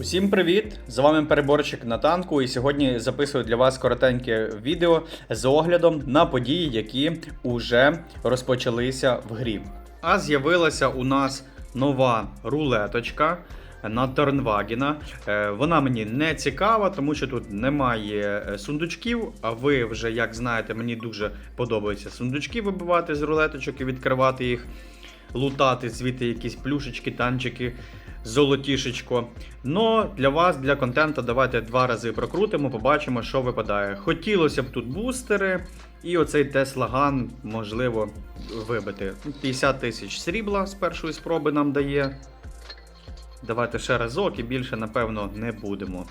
Усім привіт! З вами переборчик на танку, і сьогодні записую для вас коротеньке відео з оглядом на події, які уже розпочалися в грі. А з'явилася у нас нова рулеточка на Торнвагена. Е, Вона мені не цікава, тому що тут немає е, сундучків. А ви вже, як знаєте, мені дуже подобається сундучки вибивати з рулеточок і відкривати їх, лутати звідти якісь плюшечки, танчики, золотішечко. Но для вас, для контенту, давайте два рази прокрутимо, побачимо, що випадає. Хотілося б тут бустери. І оцей Gun можливо вибити. 50 тисяч срібла з першої спроби нам дає. Давайте ще разок і більше, напевно, не будемо.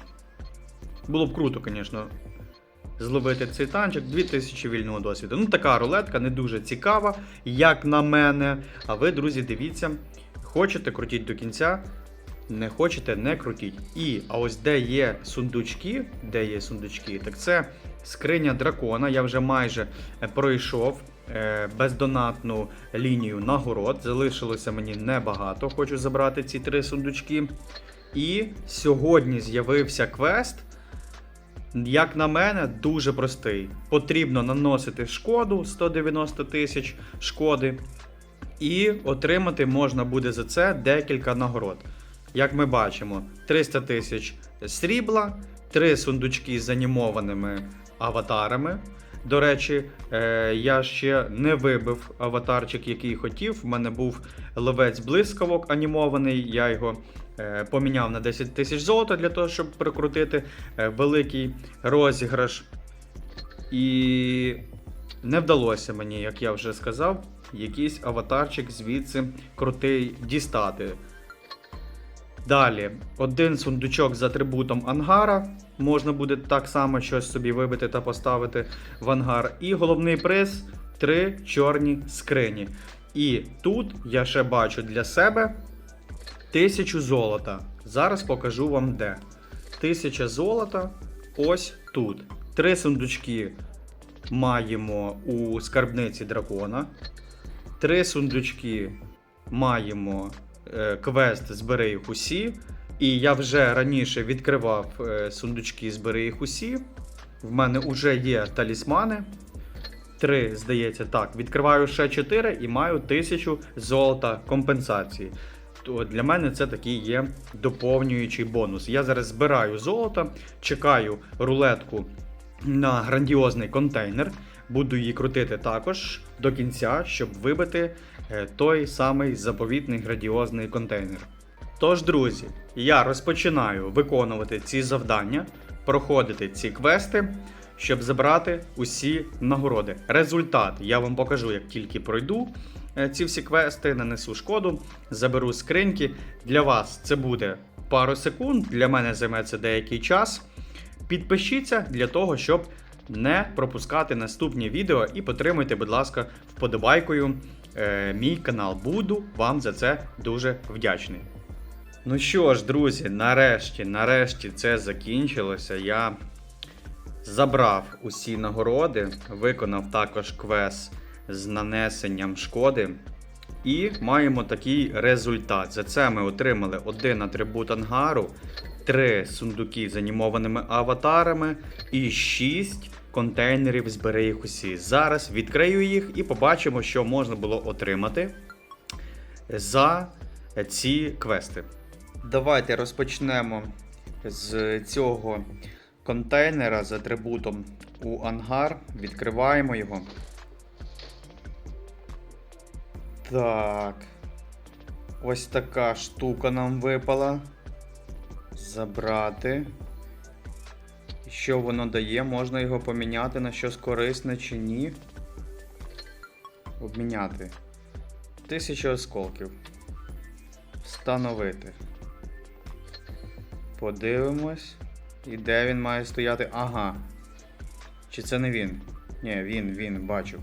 Було б круто, звісно, зловити цей танчик. 2000 вільного досвіду. Ну, така рулетка не дуже цікава, як на мене. А ви, друзі, дивіться, хочете крутіть до кінця. Не хочете, не крутіть. І, а ось де є сундучки, де є сундучки, так це скриня дракона. Я вже майже е, пройшов е, бездонатну лінію нагород. Залишилося мені небагато. Хочу забрати ці три сундучки. І сьогодні з'явився квест. Як на мене, дуже простий. Потрібно наносити шкоду 190 тисяч шкоди. І отримати можна буде за це декілька нагород. Як ми бачимо, 300 тисяч срібла, 3 сундучки з анімованими аватарами. До речі, е, я ще не вибив аватарчик, який хотів. У мене був ловець блискавок анімований. Я його е, поміняв на 10 тисяч золота для того, щоб прикрутити е, великий розіграш. І не вдалося мені, як я вже сказав, якийсь аватарчик звідси крутий дістати. Далі, один сундучок з атрибутом ангара. Можна буде так само щось собі вибити та поставити в ангар. І головний приз три чорні скрині. І тут я ще бачу для себе тисячу золота. Зараз покажу вам де. Тисяча золота ось тут. Три сундучки маємо у скарбниці дракона. Три сундучки маємо квест Збери їх усі. І я вже раніше відкривав е, сундучки Збери їх усі. В мене вже є талісмани. Три, здається, так. Відкриваю ще 4 і маю 1000 золота компенсації. То для мене це такий є доповнюючий бонус. Я зараз збираю золото, чекаю рулетку на грандіозний контейнер. Буду її крутити також до кінця, щоб вибити е, той самий заповітний грандіозний контейнер. Тож, друзі, я розпочинаю виконувати ці завдання, проходити ці квести, щоб забрати усі нагороди. Результат я вам покажу, як тільки пройду е, ці всі квести, нанесу шкоду, заберу скриньки. Для вас це буде пару секунд, для мене займе це деякий час. Підпишіться для того, щоб не пропускати наступні відео і підтримуйте, будь ласка, вподобайкою е, мій канал. Буду вам за це дуже вдячний. Ну що ж, друзі, нарешті, нарешті це закінчилося. Я забрав усі нагороди, виконав також квест з нанесенням шкоди. І маємо такий результат. За це ми отримали один атрибут ангару, три сундуки з анімованими аватарами і 6 контейнерів збери їх усі. Зараз відкрию їх і побачимо, що можна було отримати за ці квести. Давайте розпочнемо з цього контейнера з атрибутом у ангар. Відкриваємо його. Так. Ось така штука нам випала. Забрати. Що воно дає? Можна його поміняти на щось корисне чи ні? Обміняти. Тисяча осколків. Встановити. Подивимось. І де він має стояти? Ага. Чи це не він? Ні, він, він, бачу.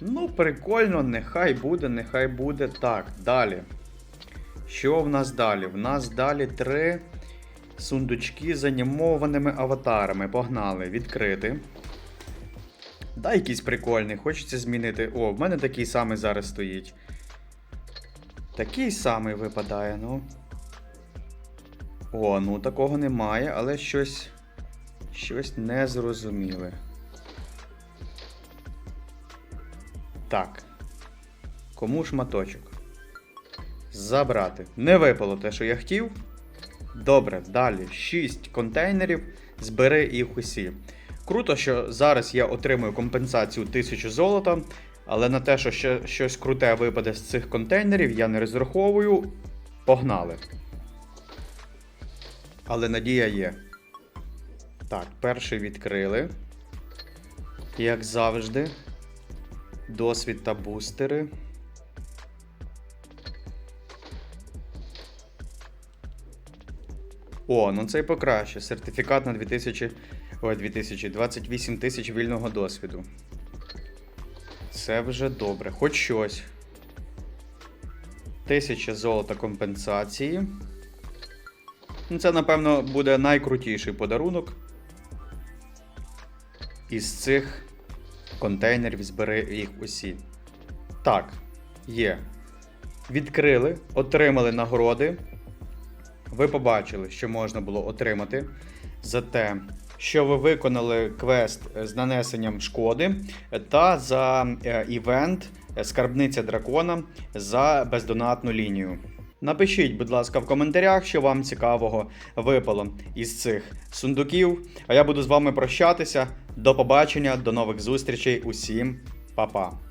Ну, прикольно, нехай буде, нехай буде. Так, далі. Що в нас далі? В нас далі три сундучки з анімованими аватарами. Погнали, відкрити. Да, якийсь прикольний, хочеться змінити. О, в мене такий самий зараз стоїть. Такий самий випадає, ну. О, ну такого немає, але щось. Щось незрозуміле. Так. Кому шматочок? Забрати. Не випало те, що я хотів. Добре, далі. 6 контейнерів. Збери їх усі. Круто, що зараз я отримую компенсацію 1000 золота, але на те, що ще щось круте випаде з цих контейнерів, я не розраховую. Погнали. Але надія є. Так, перший відкрили. Як завжди. Досвід та бустери. О, ну це й покраще. Сертифікат на 2000. Ой, 2000, 28 тисяч вільного досвіду. Це вже добре. Хоч щось. Тисяча золота компенсації. Ну, це, напевно, буде найкрутіший подарунок. Із цих контейнерів збери їх усі. Так, є. Відкрили, отримали нагороди. Ви побачили, що можна було отримати за те, що ви виконали квест з нанесенням шкоди, та за е, івент Скарбниця дракона за бездонатну лінію. Напишіть, будь ласка, в коментарях, що вам цікавого випало із цих сундуків. А я буду з вами прощатися. До побачення, до нових зустрічей. Усім па-па.